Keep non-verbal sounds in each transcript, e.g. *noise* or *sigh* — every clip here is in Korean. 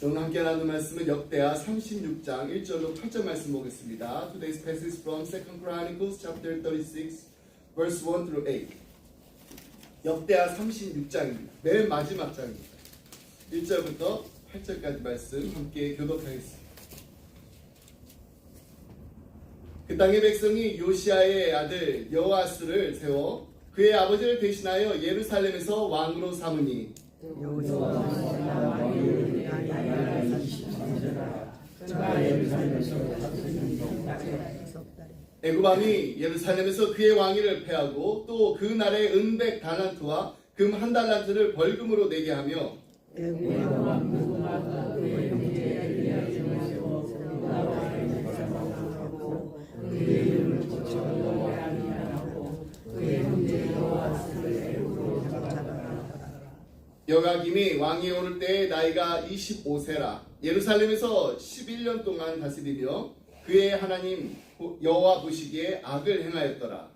오늘 함께 나눈 말씀은 역대하 36장 1절로 8절 말씀 보겠습니다. Today's passage is from 2 Chronicles chapter 36 verse 1 through 8. 역대하 36장입니다. 맨 마지막 장입니다. 1절부터 8절까지 말씀 함께 교독하겠습니다. 그 땅의 백성이 요시아의 아들 여호아스를 세워 그의 아버지를 대신하여 예루살렘에서 왕으로 삼으니 애굽 왕이 예루살렘에서 그의 왕위를 패하고 또 그 날의 은백 달란트와 금 한 달란트를 벌금으로 내게 하며 여가김이 왕위에 오를 때에 나이가 25세라 예루살렘에서 11년 동안 다스리며 그의 하나님 여호와 보시기에 악을 행하였더라.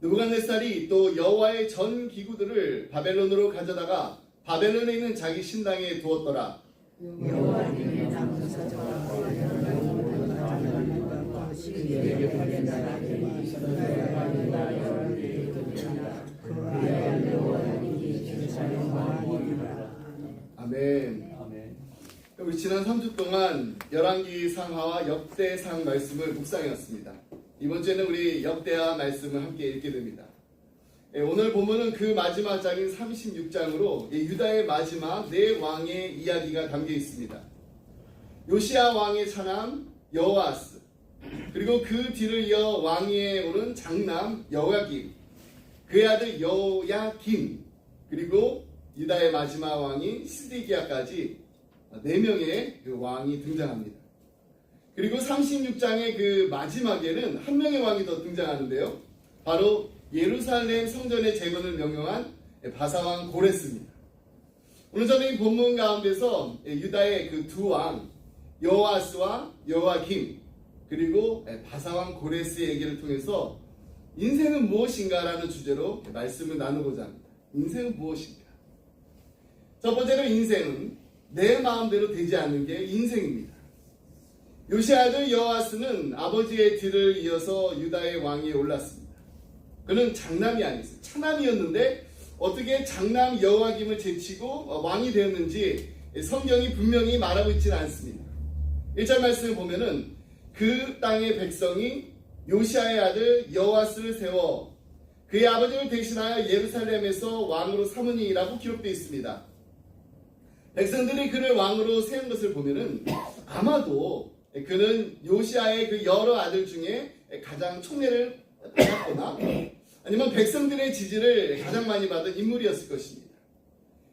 느부갓네살이 또 여호와의 전 기구들을 바벨론으로 가져다가 바벨론에 있는 자기 신당에 두었더라. 아멘. 아멘. 우리 지난 3주 동안 열왕기 상하와 역대상 말씀을 묵상해왔습니다. 이번 주에는 우리 역대하 말씀을 함께 읽게 됩니다. 예, 오늘 본문은 그 마지막 장인 36장으로 유다의 마지막 네 왕의 이야기가 담겨 있습니다. 요시아 왕의 차남 여호아스 그리고 그 뒤를 이어 왕위에 오른 장남 여호야김 그의 아들 여호야김 그리고 유다의 마지막 왕인 시드기야까지 네 명의 그 왕이 등장합니다. 그리고 36장의 그 마지막에는 한 명의 왕이 더 등장하는데요. 바로 예루살렘 성전의 재건을 명령한 바사왕 고레스입니다. 오늘 저는 이 본문 가운데서 유다의 그 두 왕, 여호아스와 여호아김, 그리고 바사왕 고레스의 얘기를 통해서 인생은 무엇인가라는 주제로 말씀을 나누고자 합니다. 인생은 무엇인가? 첫 번째로 인생은 내 마음대로 되지 않는 게 인생입니다. 요시아 아들 여호아스는 아버지의 뒤를 이어서 유다의 왕위에 올랐습니다. 그는 장남이 아니었어요. 차남이었는데 어떻게 장남 여호아김을 제치고 왕이 되었는지 성경이 분명히 말하고 있지는 않습니다. 1절 말씀을 보면은 그 땅의 백성이 요시아의 아들 여호아스를 세워 그의 아버지를 대신하여 예루살렘에서 왕으로 삼으니라고 기록되어 있습니다. 백성들이 그를 왕으로 세운 것을 보면은 아마도 그는 요시아의 그 여러 아들 중에 가장 총애를 받았거나 아니면 백성들의 지지를 가장 많이 받은 인물이었을 것입니다.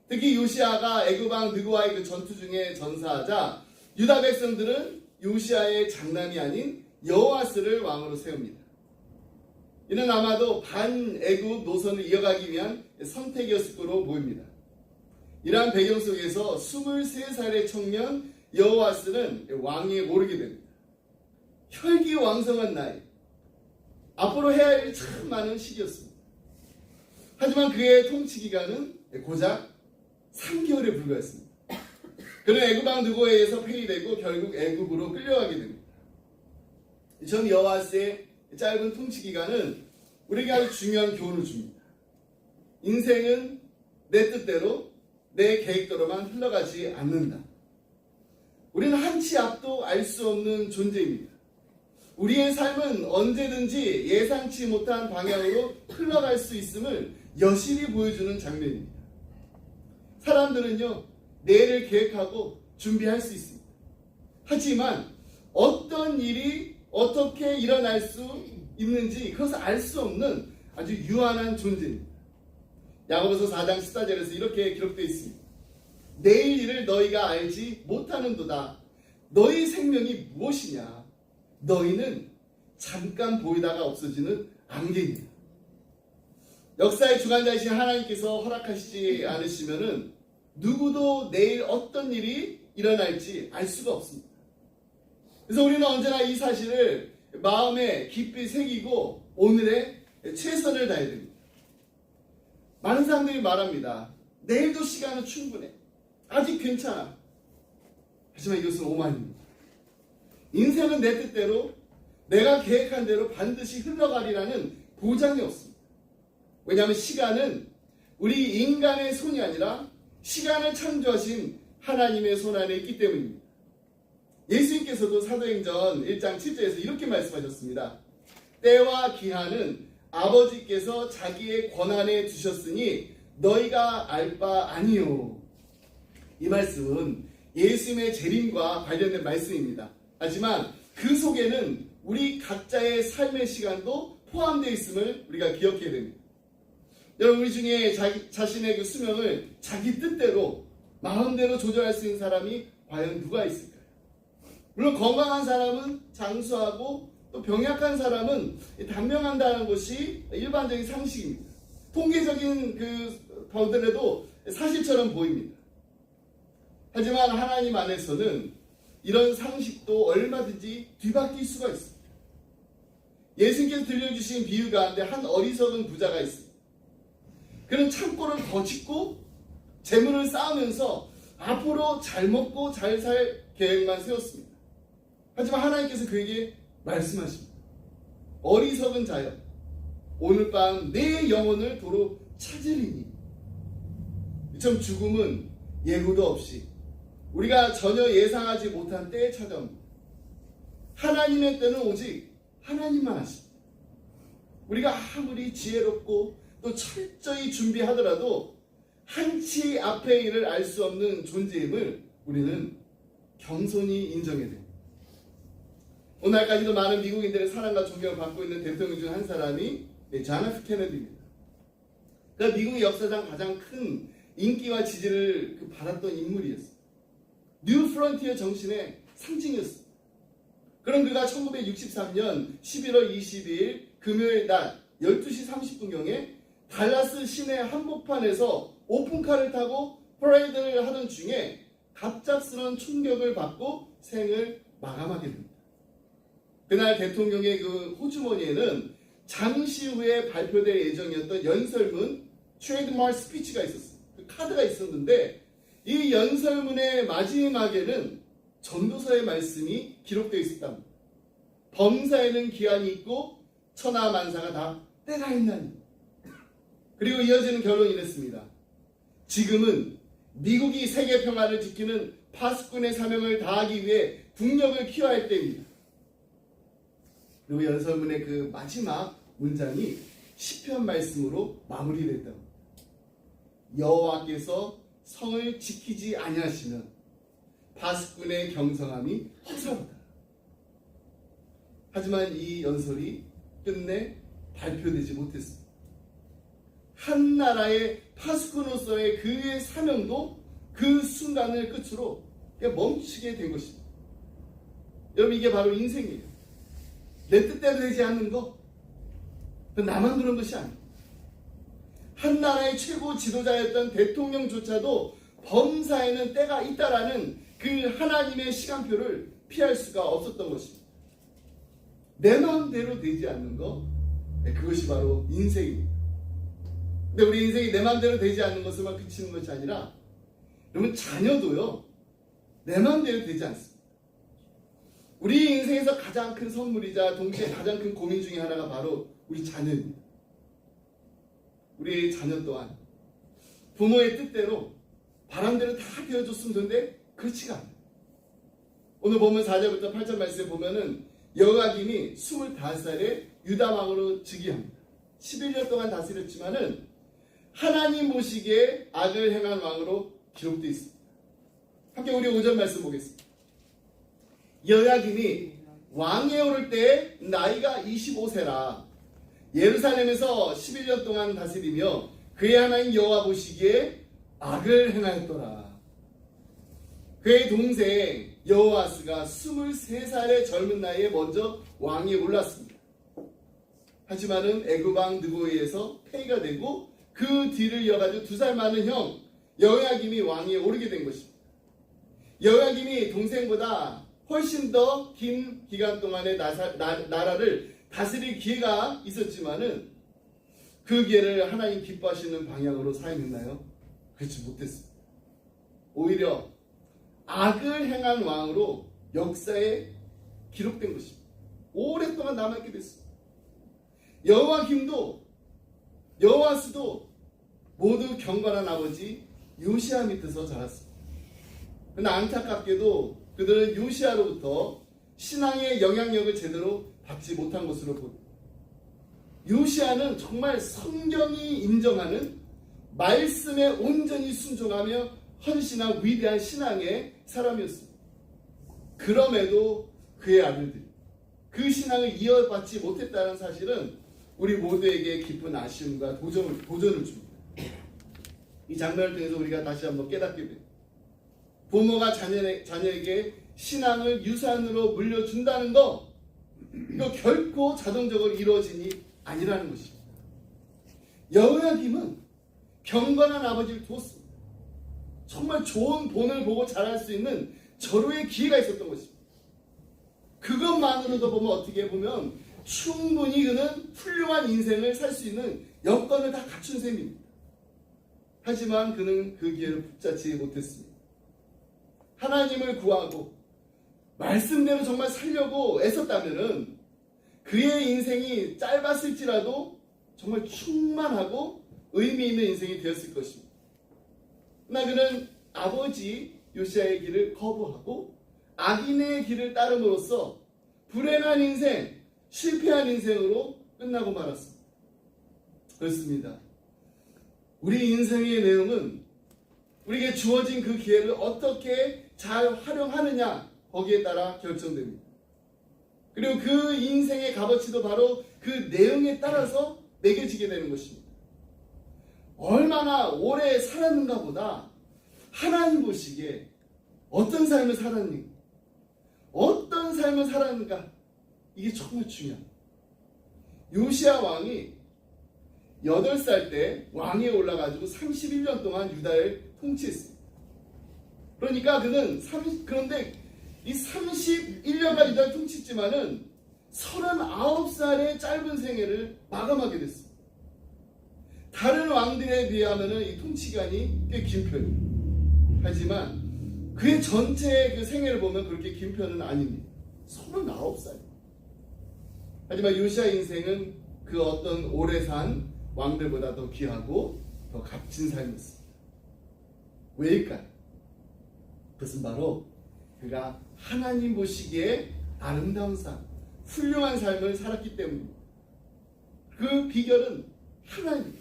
특히 요시아가 애굽왕 느고와의 그 전투 중에 전사하자 유다 백성들은 요시아의 장남이 아닌 여호아스를 왕으로 세웁니다. 이는 아마도 반애굽 노선을 이어가기 위한 선택이었을 거로 보입니다. 이러한 배경 속에서 23살의 청년 여호아스는 왕위에 오르게 됩니다. 혈기 왕성한 나이. 앞으로 해야 할일참 많은 시기였습니다. 하지만 그의 통치 기간은 고작 3개월에 불과했습니다. 그는 애굽왕 누고에 의해서 폐위되고 결국 애굽으로 끌려가게 됩니다. 전 여호아스의 짧은 통치 기간은 우리에게 아주 중요한 교훈을 줍니다. 인생은 내 뜻대로 내 계획대로만 흘러가지 않는다. 우리는 한치 앞도 알 수 없는 존재입니다. 우리의 삶은 언제든지 예상치 못한 방향으로 흘러갈 수 있음을 여실히 보여주는 장면입니다. 사람들은요, 내일을 계획하고 준비할 수 있습니다. 하지만 어떤 일이 어떻게 일어날 수 있는지 그것을 알 수 없는 아주 유한한 존재입니다. 야고보서 4장 14절에서 이렇게 기록되어 있습니다. 내일 일을 너희가 알지 못하는도다. 너희 생명이 무엇이냐? 너희는 잠깐 보이다가 없어지는 안개입니다. 역사의 주관자이신 하나님께서 허락하시지 않으시면은 누구도 내일 어떤 일이 일어날지 알 수가 없습니다. 그래서 우리는 언제나 이 사실을 마음에 깊이 새기고 오늘에 최선을 다해야 됩니다. 많은 사람들이 말합니다. 내일도 시간은 충분해. 아직 괜찮아. 하지만 이것은 오만입니다. 인생은 내 뜻대로 내가 계획한 대로 반드시 흘러가리라는 보장이 없습니다. 왜냐하면 시간은 우리 인간의 손이 아니라 시간을 창조하신 하나님의 손 안에 있기 때문입니다. 예수님께서도 사도행전 1장 7절에서 이렇게 말씀하셨습니다. 때와 기한은 아버지께서 자기의 권한에 두셨으니 너희가 알 바 아니요. 이 말씀은 예수님의 재림과 관련된 말씀입니다. 하지만 그 속에는 우리 각자의 삶의 시간도 포함되어 있음을 우리가 기억해야 됩니다. 여러분 우리 중에 자기 자신의 그 수명을 자기 뜻대로 마음대로 조절할 수 있는 사람이 과연 누가 있을까요? 물론 건강한 사람은 장수하고 또 병약한 사람은 단명한다는 것이 일반적인 상식입니다. 통계적인 그 더더라도 사실처럼 보입니다. 하지만 하나님 안에서는 이런 상식도 얼마든지 뒤바뀔 수가 있습니다. 예수님께서 들려주신 비유 가운데 한 어리석은 부자가 있습니다. 그는 창고를 더 짓고 재물을 쌓으면서 앞으로 잘 먹고 잘 살 계획만 세웠습니다. 하지만 하나님께서 그에게 말씀하십니다. 어리석은 자여, 오늘 밤 내 영혼을 도로 찾으리니. 참 죽음은 예고도 없이 우리가 전혀 예상하지 못한 때에 찾아옵니다. 하나님의 때는 오직 하나님만 하십니다. 우리가 아무리 지혜롭고 또 철저히 준비하더라도 한치 앞의 일을 알 수 없는 존재임을 우리는 겸손히 인정해야 됩니다. 오늘까지도 많은 미국인들의 사랑과 존경을 받고 있는 대통령 중 한 사람이 네, 존 F 케네디입니다. 그러니까 미국의 역사상 가장 큰 인기와 지지를 그 받았던 인물이었어요. 뉴 프론티어 정신의 상징이었습니다. 그런 그가 1963년 11월 22일 금요일 낮 12시 30분경에 달라스 시내 한복판에서 오픈카를 타고 퍼레이드를 하던 중에 갑작스런 충격을 받고 생을 마감하게 됩니다. 그날 대통령의 그 호주머니에는 잠시 후에 발표될 예정이었던 연설문 트레이드마크 스피치가 있었어요. 그 카드가 있었는데 이 연설문의 마지막에는 전도서의 말씀이 기록되어 있었답니다. 범사에는 기한이 있고 천하만사가 다 때가 있나니. 그리고 이어지는 결론이 이랬습니다. 지금은 미국이 세계 평화를 지키는 파수꾼의 사명을 다하기 위해 국력을 키워야 할 때입니다. 그리고 연설문의 그 마지막 문장이 시편 말씀으로 마무리됐다. 여호와께서 성을 지키지 아니하시면 파수꾼의 경성함이 허사로다. 하지만 이 연설이 끝내 발표되지 못했습니다. 한 나라의 파수꾼으로서의 그의 사명도 그 순간을 끝으로 멈추게 된 것입니다. 여러분 이게 바로 인생이에요. 내 뜻대로 되지 않는 거, 그 나만 그런 것이 아니에요. 한 나라의 최고 지도자였던 대통령조차도 범사에는 때가 있다라는 그 하나님의 시간표를 피할 수가 없었던 것입니다. 내 마음대로 되지 않는 거, 네, 그것이 바로 인생입니다. 근데 우리 인생이 내 마음대로 되지 않는 것을만 그치는 것이 아니라, 여러분 자녀도요, 내 마음대로 되지 않습니다. 우리 인생에서 가장 큰 선물이자 동시에 가장 큰 고민 중에 하나가 바로 우리 자녀입니다. 우리 자녀 또한 부모의 뜻대로 바람대로 다 되어줬으면 좋은데 그렇지가 않아요. 오늘 보면 4절부터 8절 말씀에 보면은 여호야김이 25살에 유다 왕으로 즉위합니다. 11년 동안 다스렸지만은 하나님 보시기에 악을 행한 왕으로 기록되어 있습니다. 함께 우리 5절 말씀 보겠습니다. 여호야김이 왕에 오를 때 나이가 25세라 예루살렘에서 11년 동안 다스리며 그의 하나님 여호와 보시기에 악을 행하였더라. 그의 동생 여호아스가 23살의 젊은 나이에 먼저 왕위에 올랐습니다. 하지만은 애굽왕 느고이에서 폐위가 되고 그 뒤를 이어가지고 두 살 많은 형 여호야김이 왕위에 오르게 된 것입니다. 여호야김이 동생보다 훨씬 더 긴 기간 동안의 나사, 나, 나라를 다스릴 기회가 있었지만은 그 기회를 하나님 기뻐하시는 방향으로 사용했나요? 그렇지 못했습니다. 오히려 악을 행한 왕으로 역사에 기록된 것입니다. 오랫동안 남아있게 됐습니다. 여호와김도 여호와스도 모두 경건한 아버지 요시아 밑에서 자랐습니다. 근데 안타깝게도 그들은 요시아로부터 신앙의 영향력을 제대로 받지 못한 것으로 보입니다. 요시아는 정말 성경이 인정하는 말씀에 온전히 순종하며 헌신한 위대한 신앙의 사람이었습니다. 그럼에도 그의 아들들이 그 신앙을 이어받지 못했다는 사실은 우리 모두에게 깊은 아쉬움과 도전을, 도전을 줍니다. 이 장면을 통해서 우리가 다시 한번 깨닫게 됩니다. 부모가 자녀에, 자녀에게 신앙을 유산으로 물려준다는 거 이거 결코 자동적으로 이루어진 일이 아니라는 것입니다. 여호야김은 경건한 아버지를 두었습니다. 정말 좋은 본을 보고 자랄 수 있는 절호의 기회가 있었던 것입니다. 그것만으로도 보면 어떻게 보면 충분히 그는 훌륭한 인생을 살 수 있는 여건을 다 갖춘 셈입니다. 하지만 그는 그 기회를 붙잡지 못했습니다. 하나님을 구하고 말씀대로 정말 살려고 애썼다면은 그의 인생이 짧았을지라도 정말 충만하고 의미 있는 인생이 되었을 것입니다. 그러나 그는 아버지 요시아의 길을 거부하고 악인의 길을 따름으로써 불행한 인생, 실패한 인생으로 끝나고 말았습니다. 그렇습니다. 우리 인생의 내용은 우리에게 주어진 그 기회를 어떻게 잘 활용하느냐 거기에 따라 결정됩니다. 그리고 그 인생의 값어치도 바로 그 내용에 따라서 매겨지게 되는 것입니다. 얼마나 오래 살았는가 보다 하나님 보시기에 어떤 삶을 살았는가, 어떤 삶을 살았는가, 이게 정말 중요합니다. 요시아 왕이 8살 때 왕에 올라가지고 31년 동안 유다를 통치했습니다. 그러니까 그는 30, 그런데 이 31년간 유다를 통치했지만은 39살의 짧은 생애를 마감하게 됐습니다. 다른 왕들에 비하면은 이 통치기간이 꽤 긴 편이에요. 하지만 그의 전체의 그 생애를 보면 그렇게 긴 편은 아닙니다. 39살. 하지만 요시아 인생은 그 어떤 오래 산 왕들보다 더 귀하고 더 값진 삶이었습니다. 왜일까요? 그것은 바로 그가 하나님 보시기에 아름다운 삶, 훌륭한 삶을 살았기 때문입니다. 그 비결은 하나님,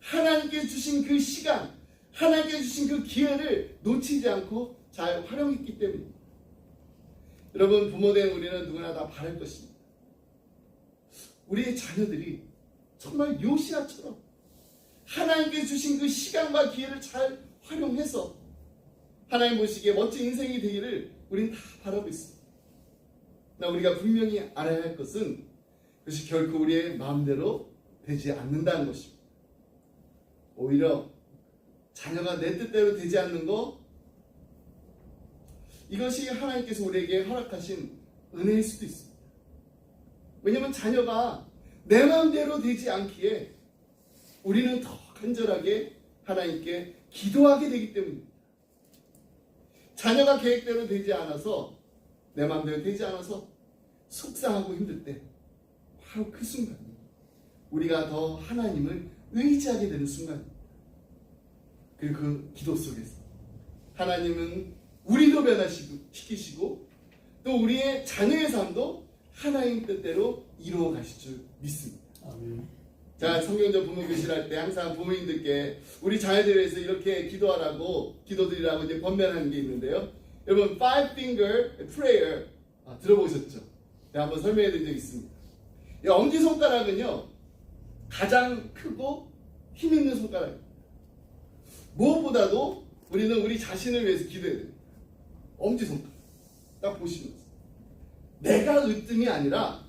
하나님께 주신 그 시간, 하나님께 주신 그 기회를 놓치지 않고 잘 활용했기 때문입니다. 여러분 부모된 우리는 누구나 다 바랄 것입니다. 우리의 자녀들이 정말 요시아처럼 하나님께 주신 그 시간과 기회를 잘 활용해서 하나님 보시기에 멋진 인생이 되기를 우리는 다 바라고 있습니다. 나 우리가 분명히 알아야 할 것은 그것이 결코 우리의 마음대로 되지 않는다는 것입니다. 오히려 자녀가 내 뜻대로 되지 않는 거 이것이 하나님께서 우리에게 허락하신 은혜일 수도 있습니다. 왜냐하면 자녀가 내 마음대로 되지 않기에 우리는 더 간절하게 하나님께 기도하게 되기 때문입니다. 자녀가 계획대로 되지 않아서 내 마음대로 되지 않아서 속상하고 힘들 때 바로 그 순간 우리가 더 하나님을 의지하게 되는 순간입니다. 그리고 그 기도 속에서 하나님은 우리도 변화시키시고 또 우리의 자녀의 삶도 하나님 뜻대로 이루어 가실 줄 믿습니다. 아멘. 자, 성경적 부모 교실할 때 항상 부모님들께 우리 자녀들에 대해서 이렇게 기도하라고 기도드리라고 이제 번면하는 게 있는데요. 여러분, five finger prayer 아, 들어보셨죠? 네, 한번 설명해 드린 적 있습니다. 이 엄지 손가락은요 가장 크고 힘 있는 손가락입니다. 무엇보다도 우리는 우리 자신을 위해서 기도해야 됩니다. 엄지 손가락 딱 보시면서 내가 으뜸이 아니라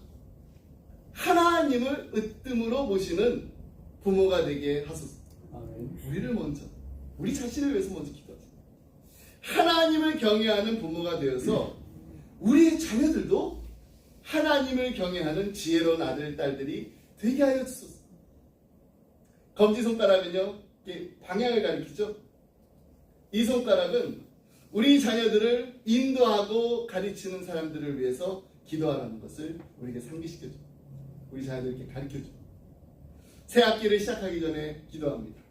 하나님을 으뜸으로 보시는 부모가 되게 하소서. 아멘. 우리를 먼저, 우리 자신을 위해서 먼저 기도하세요. 하나님을 경외하는 부모가 되어서 우리 자녀들도 하나님을 경외하는 지혜로운 아들, 딸들이 되게 하여 주소서. 검지 손가락은요, 방향을 가리키죠. 이 손가락은 우리 자녀들을 인도하고 가르치는 사람들을 위해서 기도하라는 것을 우리에게 상기시켜줘. 우리 자녀들에게 가르쳐줘. 새 학기를 시작하기 전에 기도합니다.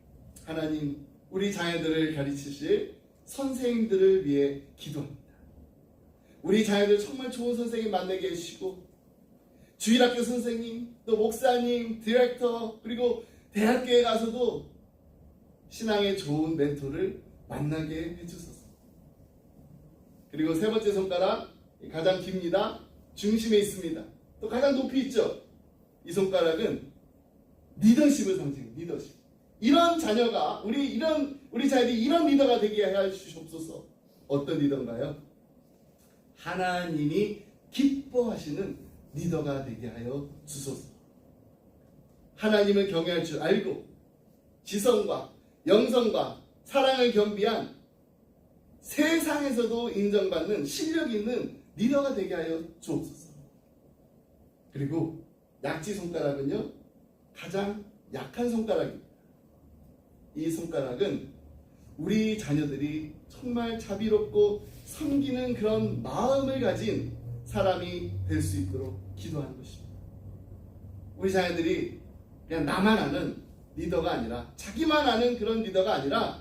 하나님, 우리 자녀들을 가르치실 선생님들을 위해 기도합니다. 우리 자녀들 정말 좋은 선생님 만나게 해주시고, 주일학교 선생님, 또 목사님, 디렉터, 그리고 대학교에 가서도 신앙의 좋은 멘토를 만나게 해주소서. 그리고 세 번째 손가락, 가장 깁니다. 중심에 있습니다. 또 가장 높이 있죠. 이 손가락은 리더십을 상징해요. 리더십. 이런 자녀가 우리 이런 우리 자녀들이 이런 리더가 되게 해 주시옵소서. 어떤 리더인가요? 하나님이 기뻐하시는 리더가 되게 하여 주소서. 하나님을 경외할 줄 알고 지성과 영성과 사랑을 겸비한 세상에서도 인정받는 실력 있는 리더가 되게 하여 주옵소서. 그리고 약지 손가락은요 가장 약한 손가락입니다. 이 손가락은 우리 자녀들이 정말 자비롭고 섬기는 그런 마음을 가진 사람이 될 수 있도록 기도하는 것입니다. 우리 자녀들이 그냥 나만 아는 리더가 아니라 자기만 아는 그런 리더가 아니라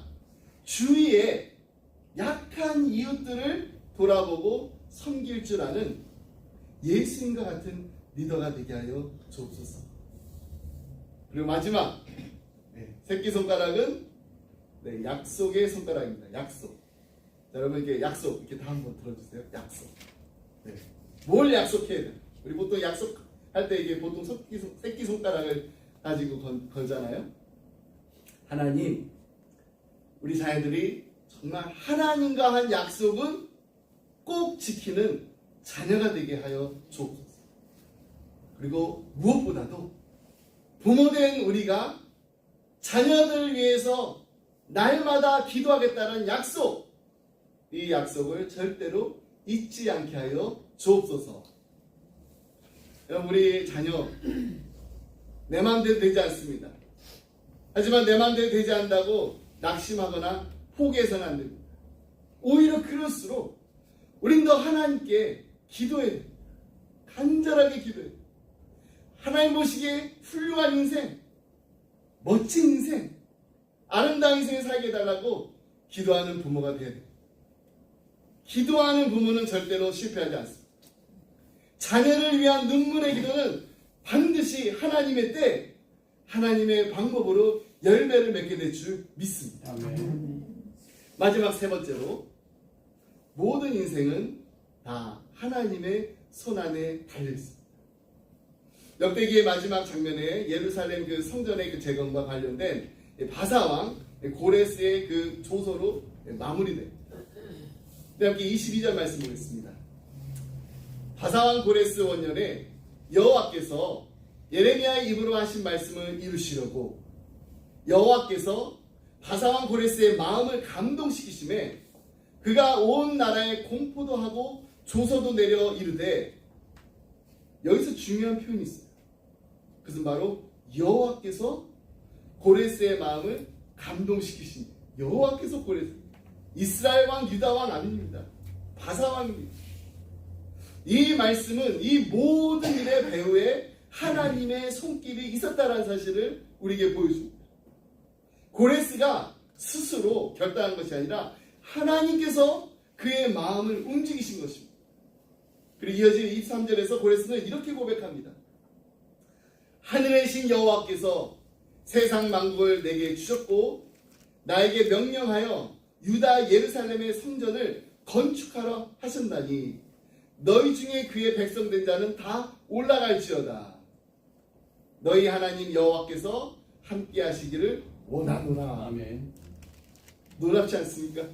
주위에 약한 이웃들을 돌아보고 섬길 줄 아는 예수님과 같은 리더가 되게 하여 주옵소서. 그리고 마지막 네, 새끼 손가락은 네, 약속의 손가락입니다. 약속. 자, 여러분 이렇게 약속 이렇게 다 한번 들어주세요. 약속. 네. 뭘 약속해야 돼? 우리 보통 약속할 때 이게 보통 새끼, 손- 새끼 손가락을 가지고 건, 걸잖아요. 하나님, 우리 자녀들이 정말 하나님과 한 약속은 꼭 지키는 자녀가 되게 하여 주옵소서. 그리고 무엇보다도 부모된 우리가 자녀들 위해서 날마다 기도하겠다는 약속, 이 약속을 절대로 잊지 않게 하여 주옵소서. 여러분, 우리 자녀, 내 마음대로 되지 않습니다. 하지만 내 마음대로 되지 않는다고 낙심하거나 포기해서는 안 됩니다. 오히려 그럴수록 우린 더 하나님께 기도해야 됩니다. 간절하게 기도해야 됩니다. 하나님 보시기에 훌륭한 인생, 멋진 인생, 아름다운 인생을 살게 해달라고 기도하는 부모가 돼야 돼요. 기도하는 부모는 절대로 실패하지 않습니다. 자녀를 위한 눈물의 기도는 반드시 하나님의 때, 하나님의 방법으로 열매를 맺게 될 줄 믿습니다. 아멘. 마지막 세 번째로 모든 인생은 다 하나님의 손 안에 달려 있습니다. 역대기의 마지막 장면에 예루살렘 그 성전의 그 재건과 관련된 바사왕 고레스의 그 조서로 마무리됩니다. 네, 함께 22절 말씀 보겠습니다. 바사왕 고레스 원년에 여호와께서 예레미야의 입으로 하신 말씀을 이루시려고 여호와께서 바사왕 고레스의 마음을 감동시키심에 그가 온 나라에 공포도 하고 조서도 내려 이르되 여기서 중요한 표현이 있어요. 그것은 바로 여호와께서 고레스의 마음을 감동시키신 여호와께서 고레스 이스라엘 왕 유다 왕 아닙니다. 바사 왕입니다. 이 말씀은 이 모든 일의 배후에 하나님의 손길이 있었다는 사실을 우리에게 보여줍니다. 고레스가 스스로 결단한 것이 아니라 하나님께서 그의 마음을 움직이신 것입니다. 그리고 이어진 23절에서 고레스는 이렇게 고백합니다. 하늘의 신 여호와께서 세상 만국을 내게 주셨고 나에게 명령하여 유다 예루살렘의 성전을 건축하라 하셨나니 너희 중에 그의 백성된 자는 다 올라갈지어다. 너희 하나님 여호와께서 함께 하시기를 원하노라. 아멘. 놀랍지 않습니까?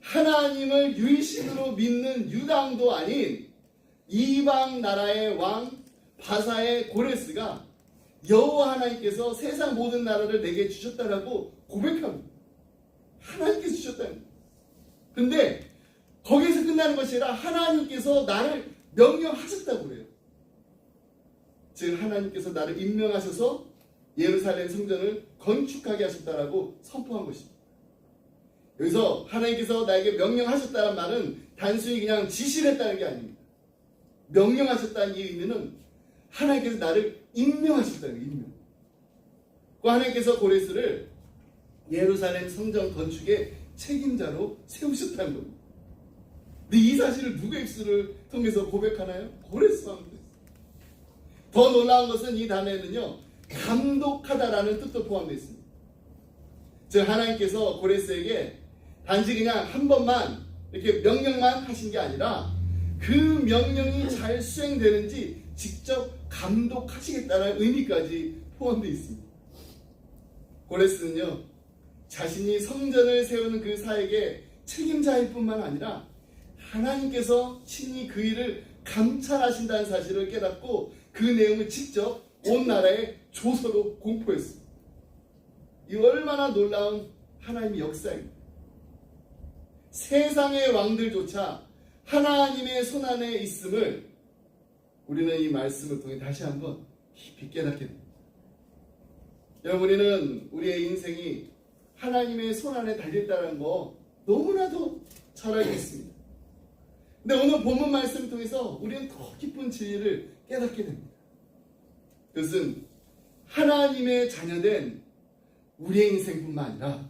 하나님을 유일신으로 믿는 유당도 아닌 이방 나라의 왕 바사의 고레스가 여호와 하나님께서 세상 모든 나라를 내게 주셨다라고 고백합니다. 하나님께서 주셨다는 근데 거기에서 끝나는 것이 아니라 하나님께서 나를 명령하셨다고 그래요. 즉 하나님께서 나를 임명하셔서 예루살렘 성전을 건축하게 하셨다라고 선포한 것입니다. 여기서 하나님께서 나에게 명령하셨다는 말은 단순히 그냥 지시를 했다는 게 아닙니다. 명령하셨다는 이 의미는 하나님께서 나를 임명하셨다는 거예요. 임명. 그 하나님께서 고레스를 예루살렘 성전 건축의 책임자로 세우셨다는 겁니다. 근데 이 사실을 누구의 입술을 통해서 고백하나요? 고레스 왕도. 더 놀라운 것은 이 단어에는요 감독하다라는 뜻도 포함되어 있습니다. 즉 하나님께서 고레스에게 단지 그냥 한 번만 이렇게 명령만 하신 게 아니라 그 명령이 잘 수행되는지 직접 감독하시겠다는 의미까지 포함되어 있습니다. 고레스는요 자신이 성전을 세우는 그 사에게 책임자일 뿐만 아니라 하나님께서 친히 그 일을 감찰하신다는 사실을 깨닫고 그 내용을 직접 온 나라에 조서로 공포했습니다. 이 얼마나 놀라운 하나님의 역사입니다. 세상의 왕들조차 하나님의 손안에 있음을 우리는 이 말씀을 통해 다시 한번 깊이 깨닫게 됩니다. 여러분, 우리는 우리의 인생이 하나님의 손안에 달려있다는 거 너무나도 잘 알고 있습니다. 근데 오늘 본문 말씀을 통해서 우리는 더 깊은 진리를 깨닫게 됩니다. 그것은 하나님의 자녀된 우리의 인생뿐만 아니라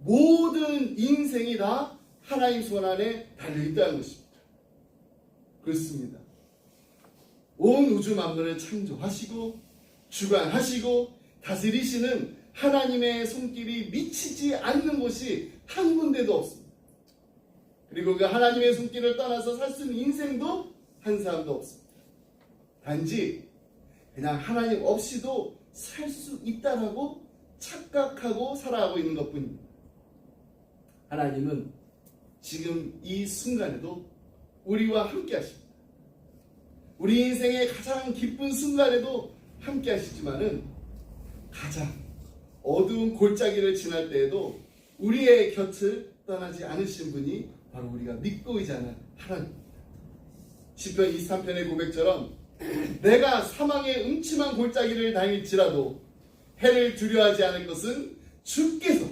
모든 인생이 다 하나님 손 안에 달려있다는 것입니다. 그렇습니다. 온 우주 만물을 창조하시고 주관하시고 다스리시는 하나님의 손길이 미치지 않는 곳이 한 군데도 없습니다. 그리고 그 하나님의 손길을 떠나서 살 수 있는 인생도 한 사람도 없습니다. 단지 그냥 하나님 없이도 살 수 있다라고 착각하고 살아가고 있는 것 뿐입니다. 하나님은 지금 이 순간에도 우리와 함께 하십니다. 우리 인생의 가장 기쁜 순간에도 함께 하시지만은 가장 어두운 골짜기를 지날 때에도 우리의 곁을 떠나지 않으신 분이 바로 우리가 믿고 의지하는 하나님입니다. 시편 23편의 고백처럼 내가 사망의 음침한 골짜기를 다닐지라도 해를 두려워하지 않을 것은 주께서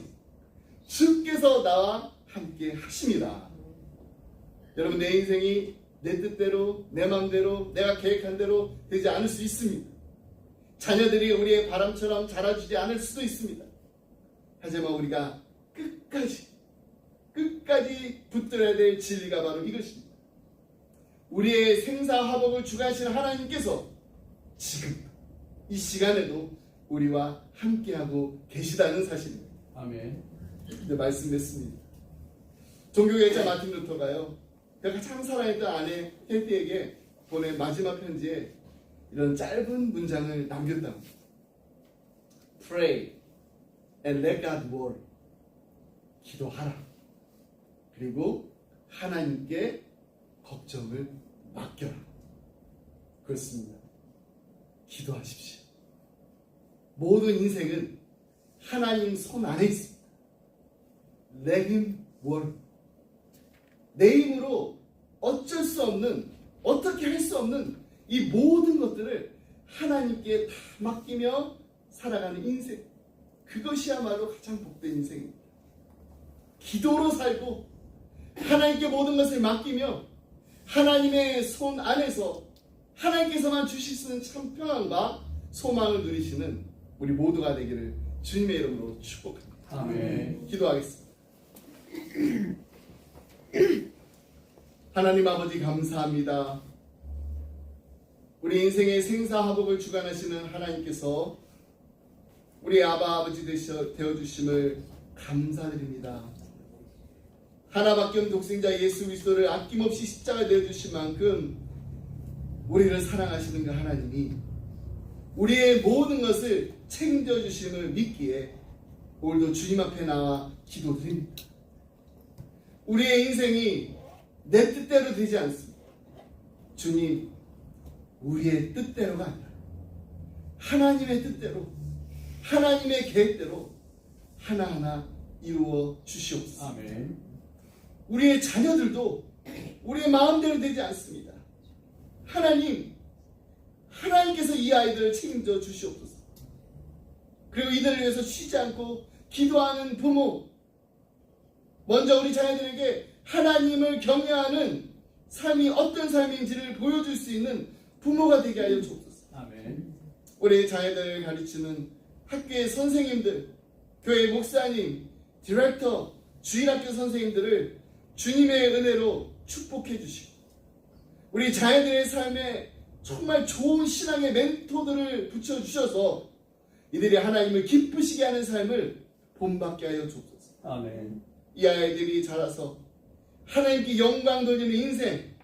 주께서 나와 함께 하십니다. 여러분 내 인생이 내 뜻대로 내 마음대로 내가 계획한 대로 되지 않을 수 있습니다. 자녀들이 우리의 바람처럼 자라주지 않을 수도 있습니다. 하지만 우리가 끝까지 끝까지 붙들어야 될 진리가 바로 이것입니다. 우리의 생사화복을 주관하시는 하나님께서 지금 이 시간에도 우리와 함께하고 계시다는 사실입니다. 아멘. 네, 말씀했습니다. 종교개혁자 마틴 루터가요. 그가 가장 사랑했던 아내 헤티에게 보낸 마지막 편지에 이런 짧은 문장을 남겼다고. Pray and let God work. 기도하라. 그리고 하나님께 걱정을 맡겨라. 그렇습니다. 기도하십시오. 모든 인생은 하나님 손 안에 있습니다. Let him work. 내 힘으로 어쩔 수 없는, 어떻게 할 수 없는 이 모든 것들을 하나님께 다 맡기며 살아가는 인생. 그것이야말로 가장 복된 인생입니다. 기도로 살고 하나님께 모든 것을 맡기며 하나님의 손 안에서 하나님께서만 주실 수 있는 참 평안과 소망을 누리시는 우리 모두가 되기를 주님의 이름으로 축복합니다. 아멘. 기도하겠습니다. *clears throat* 하나님 아버지 감사합니다. 우리 인생의 생사화복을 주관하시는 하나님께서 우리 아바 아버지 되셔 되어주심을 감사드립니다. 하나밖에 없는 독생자 예수 그리스도를 아낌없이 십자가에 내주신 만큼 우리를 사랑하시는 그 하나님이 우리의 모든 것을 책임져 주심을 믿기에 오늘도 주님 앞에 나와 기도드립니다. 우리의 인생이 내 뜻대로 되지 않습니다. 주님, 우리의 뜻대로가 아니라 하나님의 뜻대로, 하나님의 계획대로 하나하나 이루어 주시옵소서. 아멘. 우리의 자녀들도 우리의 마음대로 되지 않습니다. 하나님, 하나님께서 이 아이들을 책임져 주시옵소서. 그리고 이들을 위해서 쉬지 않고 기도하는 부모 먼저 우리 자녀들에게 하나님을 경외하는 삶이 어떤 삶인지를 보여줄 수 있는 부모가 되게 하여 주옵소서. 아멘. 우리 자녀들을 가르치는 학교의 선생님들, 교회 목사님, 디렉터, 주일학교 선생님들을 주님의 은혜로 축복해 주시고 우리 자녀들의 삶에 정말 좋은 신앙의 멘토들을 붙여 주셔서 이들이 하나님을 기쁘시게 하는 삶을 본받게 하여 주옵소서. 아멘. 이 아이들이 자라서 하나님께 영광 돌리는 인생,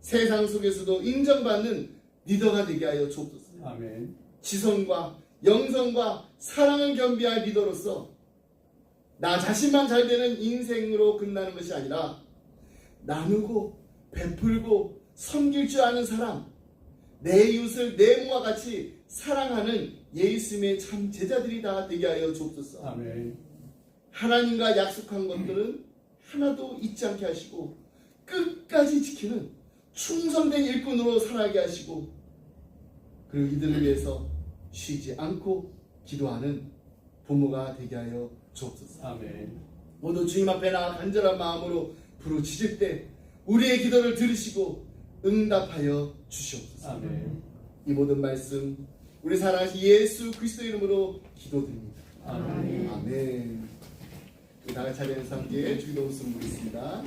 세상 속에서도 인정받는 리더가 되게 하여 주옵소서. 아멘. 지성과 영성과 사랑을 겸비할 리더로서 나 자신만 잘 되는 인생으로 끝나는 것이 아니라 나누고 베풀고 섬길 줄 아는 사람, 내 이웃을 내 몸과 같이 사랑하는 예수님의 참 제자들이 다 되게 하여 주옵소서. 아멘. 하나님과 약속한 것들은 하나도 잊지 않게 하시고 끝까지 지키는 충성된 일꾼으로 살아가게 하시고 그리고 이들을 위해서 쉬지 않고 기도하는 부모가 되게 하여 주옵소서. 아멘. 모두 주님 앞에 나아 간절한 마음으로 부르짖을 때 우리의 기도를 들으시고 응답하여 주시옵소서. 아멘. 이 모든 말씀 우리 사랑하신 예수 그리스도 이름으로 기도드립니다. 아멘. 아멘. 우리 다 같이 자리에서 함께 주기도 웃음 부르겠습니다.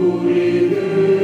이제는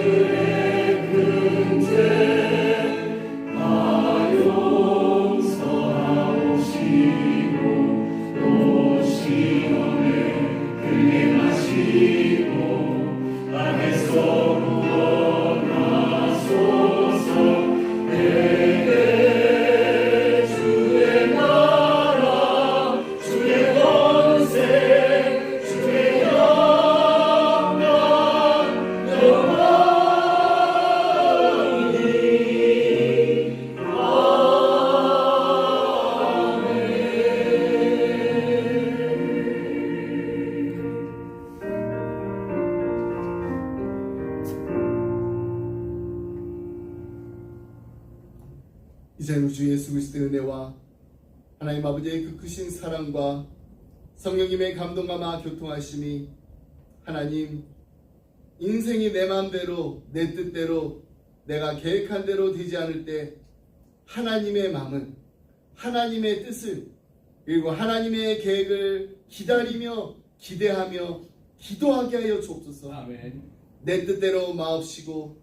성령님의 감동감화 교통하심이 하나님 인생이 내 마음대로 내 뜻대로 내가 계획한 대로 되지 않을 때 하나님의 마음은 하나님의 뜻을 그리고 하나님의 계획을 기다리며 기대하며 기도하게 하여 주옵소서. 아멘. 내 뜻대로 마옵시고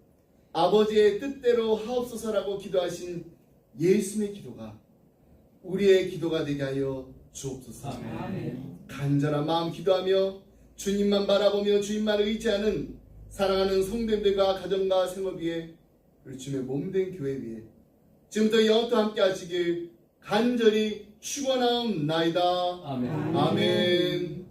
아버지의 뜻대로 하옵소서라고 기도하신 예수님의 기도가 우리의 기도가 되게 하여 주옵소서. 아멘. 간절한 마음 기도하며 주님만 바라보며 주님만 의지하는 사랑하는 성도님들과 가정과 생업 위에 우리 주님의 몸된 교회 위에 지금부터 영원토 함께 하시길 간절히 축원하옵나이다. 아멘. 아멘.